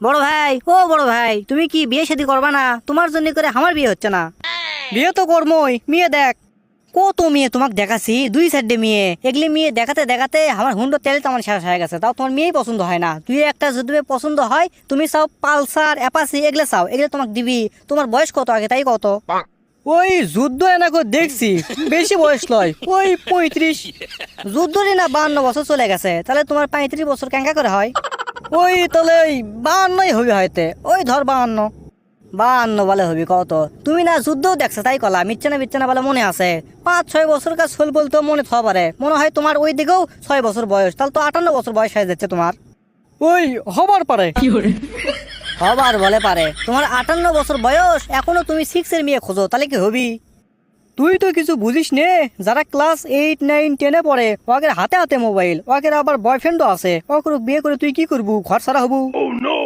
বড় ভাই, ও বড় ভাই, তুমি কি বিয়ে শাদী করবা না? তোমার জন্য করে আমার বিয়ে হচ্ছে না। বিয়ে তো করমই, মেয়ে দেখ। কত মেয়ে তোমাকে দেখাছি, দুই সাইডে মেয়ে। এগুলি মেয়ে দেখাতে দেখাতে আমার হুন্ডো তেল তেমন শেষ হয়ে গেছে। তাও তোমার মেয়েই পছন্দ হয় না। তুই একটা যদি পছন্দ হয়, তুমি চাও পালসার অ্যাপাসি এগুলো চাও। এগুলো তোমাকে দিবি। তোমার বয়স কত আগে, তাই কত? ওই যুদ্ধ এনাকে দেখছি, বেশি বয়স নয় ওই পঁয়ত্রিশ। যুদ্ধ না বান্ন বছর চলে গেছে। তাহলে তোমার পঁয়ত্রিশ বছর ক্যাঙ্কা করে হয়? ওই তাহলে ওই বাহান্নই হবে হয়তো। ওই ধর বাহান্ন। বাহান্ন বলে হবি কত? তুমি না যুদ্ধও দেখছ তাই কলা। মিচ্ছে না মিচ্ছে না বলে মনে আছে। পাঁচ ছয় বছর কাজ চল বলতো মনে থা পারে। মনে হয় তোমার ওই দিকেও ছয় বছর বয়স। তাহলে তো আটান্ন বছর বয়স হয়ে যাচ্ছে তোমার। ওই হবার পারে। হবার বলে পারে। তোমার আটান্ন বছর বয়স এখনও তুমি সিক্স এর মেয়ে খোঁজো তাহলে কি হবি? তুই তো কিছু বুঝিস নে? যারা ক্লাস এইট নাইন টেনে পড়ে ওকে হাতে হাতে মোবাইল ওকে আবার বয়ফ্রেন্ডও আছে। ওকে বিয়ে করে তুই কি করবু? ঘর সারা হবু?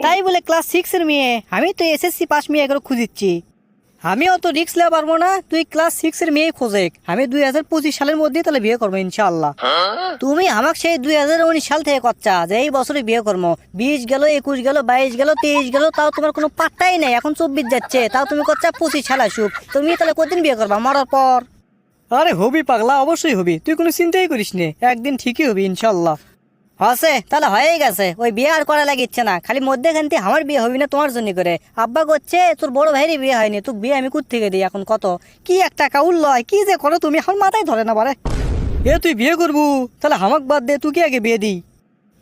তাই বলে ক্লাস সিক্স এর মেয়ে আমি তো এসএসসি পাস মেয়ে করে খুঁজিচ্ছি। আমি অত রিক্স নেওয়া পারব না। তুই ক্লাস সিক্স এর মেয়ে খোঁজে আমি দুই হাজার পঁচিশ সালের মধ্যে তাহলে বিয়ে করব ইনশাল্লাহ তুমি আমাকে সেই দুই হাজার উনিশ সাল থেকে করছা যে এই বছরে বিয়ে করব। বিশ গেল, একুশ গেল, বাইশ গেল, তেইশ গেল, তাও তোমার কোনো পাত্তাই নেই। এখন চব্বিশ যাচ্ছে, তাও তুমি করছা পঁচিশ সাল আসুক। তুমি তাহলে কতদিন বিয়ে করবা? মরার পর। আরে হবি পাগলা, অবশ্যই হবি। তুই কোনো চিন্তাই করিস নে একদিন ঠিকই হবি ইনশাল্লাহ আছে তাহলে হয়েই গেছে। ওই বিয়ে আর করা লাগিচ্ছে না। খালি মধ্যেখান থেকে আমার বিয়ে হবি না তোমার জন্য করে। আব্বা করছে তোর বড় ভাইয়েরই বিয়ে হয়নি। তোর বিয়ে আমি থেকে দিই এখন? কত? কি একটা কাউল লয় কি যে করো তুমি? এখন মাথায় ধরে না পারে এ তুই বিয়ে করবু? তাহলে হামাক বাদ দে তুই কি আগে বিয়ে দিই?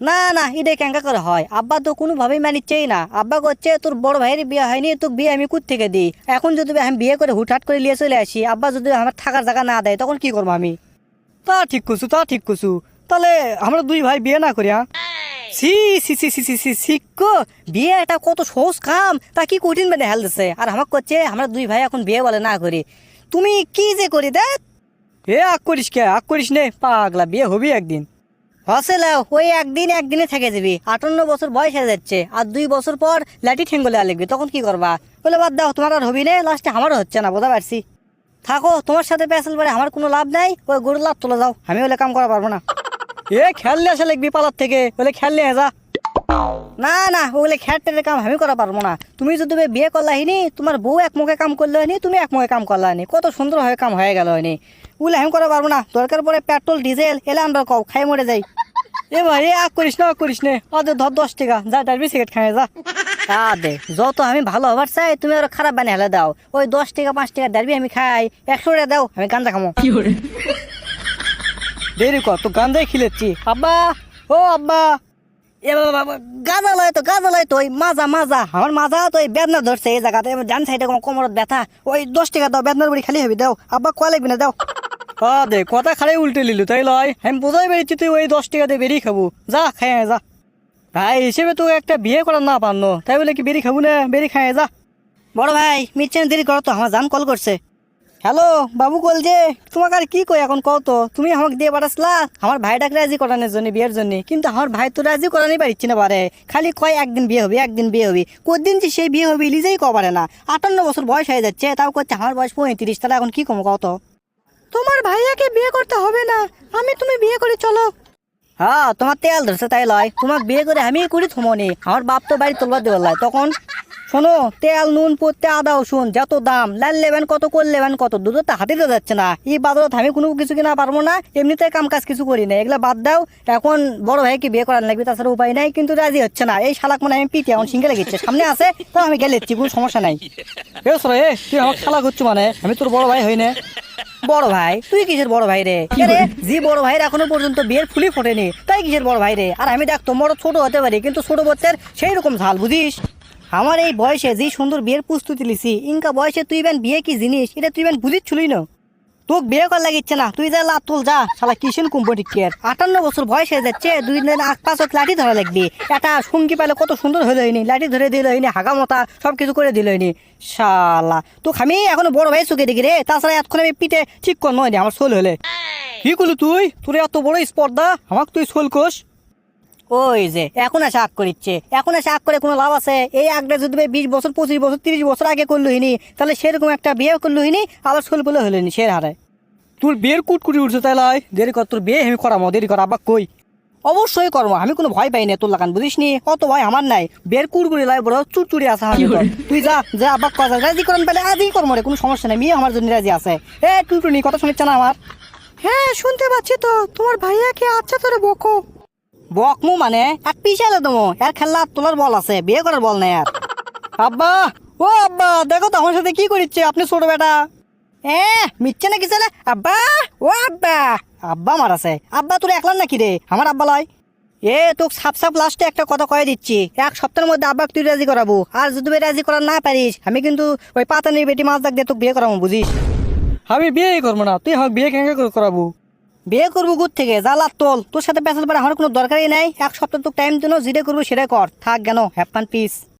না না এটা ক্যাঙ্কা করে হয়। আব্বা তো কোনোভাবেই মানিচ্ছেই না। আব্বা করছে তোর বড় ভাইয়ের বিয়ে হয়নি তোর বিয়ে আমি থেকে দিই? এখন যদি আমি বিয়ে করে হুটহাট করে নিয়ে চলে আসি আব্বা যদি আমার থাকার জায়গা না দেয় তখন কি করব আমি? তা ঠিক করছু তা ঠিক করছু তাহলে আমরা দুই ভাই বিয়ে না করি হ্যাঁ সি সি সি সি বিয়ে এটা কত সহজ কাম, তা কি কঠিন মানে হেল দিছে? আর আমাকে করছে আমরা দুই ভাই এখন বিয়ে বলে না করি। তুমি কি যে করি দেখ? এ আগ করিস কে আগ করিস নে, পাগলা, বিয়ে হবি একদিন। হসেলাও ওই একদিন, একদিনে থেকে যাবি। আটান্ন বছর বয়স হয়ে যাচ্ছে, আর দুই বছর পর লাঠি ঠেঙ্গলে লাগবে তখন কি করবা? বলে, বাদ দাও, তোমার আর হবি নে লাস্টে আমারও হচ্ছে না, বোঝা পারছি। থাকো, তোমার সাথে পেঁচাল পরে আমার কোনো লাভ নাই, ওই গরুর লাভ তোলা যাও। আমি ওলে কাম করা পারব না। এ খেললে আসে লাগবি পালার থেকে। বলে খেললে যা। না না, ওগুলো খ্যাটের কাম আমি করা পারব না। তুমি যদি বে বিয়ে করলা হয়নি, তোমার বউ এক মুখে কাম করলে হয়নি, তুমি এক মুখে কাম করলা হয়নি। কত সুন্দর হয়ে কাম হয়ে গেল হয়নি। ওগুলো আমি করা পারব না। দরকার পরে পেট্রোল, ডিজেল, এলে আমরা কও খাই মরে যাই। এ ভাই আগ করিস না, আগ করিস নে। আদে ধর দশ টাকা, যা ডারবি সিগারেট খাই যা। আদে যত আমি ভালো হবার চাই, তুমি আরও খারাপ বানিয়ে হেলে দাও। ওই দশ টাকা, পাঁচ টাকা ডারবি আমি খাই। একশো টাকা দাও, আমি গাঁজা খামো। দেরি কর, তো গাঁজাই খিলেচ্ছি। আব্বা, ও আব্বা। এ বাবা গাঁজা লয় তো, গাঁজা লয় তো, ওই মাজা মাজা। আমার মাজা তো ওই বেদনা ধরছে এই জায়গাতে ডান সাইডে কোমরত ব্যথা। ওই দশ টাকা দাও, বেদনার বুড়ি খালি হবি, দাও। আব্বা, কয় লাগবে না, দাও। আ, দে, কথা খালি উল্টে লিলু, তাই লয়। আমি বোঝাই বেরিয়েছি তুই ওই দশ টাকা দিয়ে বেরিয়ে খাব। যা, খাই যা। ভাই হিসেবে তো একটা বিয়ে করার না পারল। তাই বলে কি বেরি খাব না? বেরি খাই যা। বড় ভাই মিরচেন দেরি করো তো, আমার জান কল করছে। হ্যালো, বাবু কল যে, তোমাকে আর কি কই এখন কও তো? তুমি আমাকে দিয়ে পাঠাসলা? আমার ভাইটাকে রাজি করানোর জন্য, বিয়ের জন্য। কিন্তু আমার ভাই তো রাজি করানোই পারছি না পারে খালি কয় একদিন বিয়ে হবে, একদিন বিয়ে হবে। কদিন যে সেই বিয়ে হবে লিজেই কও পারে না। আটান্ন বছর বয়স হয়ে যাচ্ছে, তাও করছে আমার বয়স পঁয়ত্রিশ, তাহলে এখন কি কমো কও তো? তোমার ভাইয়াকে বিয়ে করতে হবে না। আমি তুমি বিয়ে করে চলো। হ্যাঁ তোমার তেল ধরছে তাই লয়। তোমার বিয়ে করে আমি করি থমনি। আমার বাপ তো বাড়ি তোলবার দেওয়ার তখন শোনো, তেল, নুন পড়তে আদা, রসুন, যত দাম, লাল লেবেন কত, কোল লেবেন কত দুধ তো হাতে তো যাচ্ছে না। এই বাজারত আমি কোনো কিছু কিনা পারব না, এমনিতে কাম কাজ কিছু করি না। এগুলা বাদ দাও, এখন বড় ভাইকে বিয়ে করার লাগবে, তাছাড়া উপায় নাই, কিন্তু রাজি হচ্ছে না। এই শালাক মানে আমি পিটি এখন সিঙ্গেলে গেছে সামনে আছে, তো আমি গেলে কোনো সমস্যা নাই। এ তুই আমার শালা করছ মানে? আমি তোর বড় ভাই হই না। বড় ভাই? তুই কিসের বড় ভাই রে? এ রে? জি বড় ভাইয়ের এখনও পর্যন্ত বিয়ের ফুলি ফোটেনি। তাই কিসের বড় ভাই রে? আর আমি দেখ তোমারও ছোট হতে পারি, কিন্তু ছোট বাচ্চার সেই রকম ঝাল, বুঝিস? আমার এই বয়সে যে সুন্দর বিয়ের প্রস্তুতি লিছি ইনকা বয়সে তুই বেন বিয়ে কি জিনিস এটা তুই বেন বুঝিচ্ছুলি না। তোকে বিয়ে করা লাগিচ্ছে না তুই যা লাভ তুল যা শালা কিষেন কোম্পানি কেয়ার আটান্ন বছর বয়স হয়ে যাচ্ছে দুই দিন আগ পাঁচ লাঠি ধরা লাগবে। একটা সঙ্গী পাইলে কত সুন্দর হলো হয়নি লাঠি ধরে দিল হয়নি হাগা মতা সব কিছু করে দিল হয়নি শালা তো আমি এখনও বড় ভাই চোখে দেখি রে তাছাড়া এতক্ষণ আমি পিঠে ঠিক কর নয় আমার সোল হলে। কি করলি তুই? তোর এত বড় স্পর্ধা আমাকে তুই সোল কোষ ওই যে এখন এসে আগ করিচ্ছে এখন এসে আগ করে কোনো লাভ আছে? এই আগটা যদি বিশ বছর পঁচিশ বছর তিরিশ বছর আগে করল হিনি তাহলে সেরকম একটা বিয়ে করল হিনি আবার সোল বলে হলো নি সের হারে। তোর বিয়ের কুটকুটি উঠছে তাই লাই। দেরি কর তোর বিয়ে আমি করামো দেরি কর আবার কই? অবশ্যই করব আমি কোনো ভয় পাই না তোর লাগান বুঝিস নি? অত ভয় আমার নাই। বের কুড়কুড়ি লাই বড় চুরচুরি আছে তুই যা যা আব্বা কথা রাজি করেন পেলে আজই করব রে কোনো সমস্যা নেই মেয়ে আমার জন্য রাজি আছে। এ টুনটুনি কথা শুনেছে না আমার? হ্যাঁ শুনতে পাচ্ছি তো তোমার ভাইয়া ভাইয়াকে আচ্ছা তোরে বকো। বকমু মানে এক পিছালে তোমার এর খেলা তোলার বল আছে, বিয়ে করার বল নেই আর। আব্বা, ও আব্বা, দেখো তো আমার সাথে কি করিচ্ছে, আপনি ছোট বেটা। এ, মিথ্যে নাকি ছেলে? আব্বা, ও আব্বা। আব্বা আমার আছে। আব্বা, তোর একলাম নাকি রে? আমার আব্বা লয়। এ, তোকে সাপ সাপ লাস্টে একটা কথা কয়ে দিচ্ছি। এক সপ্তাহের মধ্যে আব্বা তুই রাজি করাবো। আর যদি রাজি করা না পারিস, আমি কিন্তু ওই পাতা নিয়ে বেটি মাছ দাগ দিয়ে তোকে বিয়ে করাবো, বুঝিস? আমি বিয়ে করব না, তুই আমাকে বিয়ে কেন করাবো? বিয়ে করব গুড থেকে? জ্বালা তোল। তোর সাথে পেছাল পরে আমার কোনো দরকারই নাই। এক সপ্তাহ তো টাইম দিন যেটা করব সেটাই কর। থাক কেন হ্যাপান পিস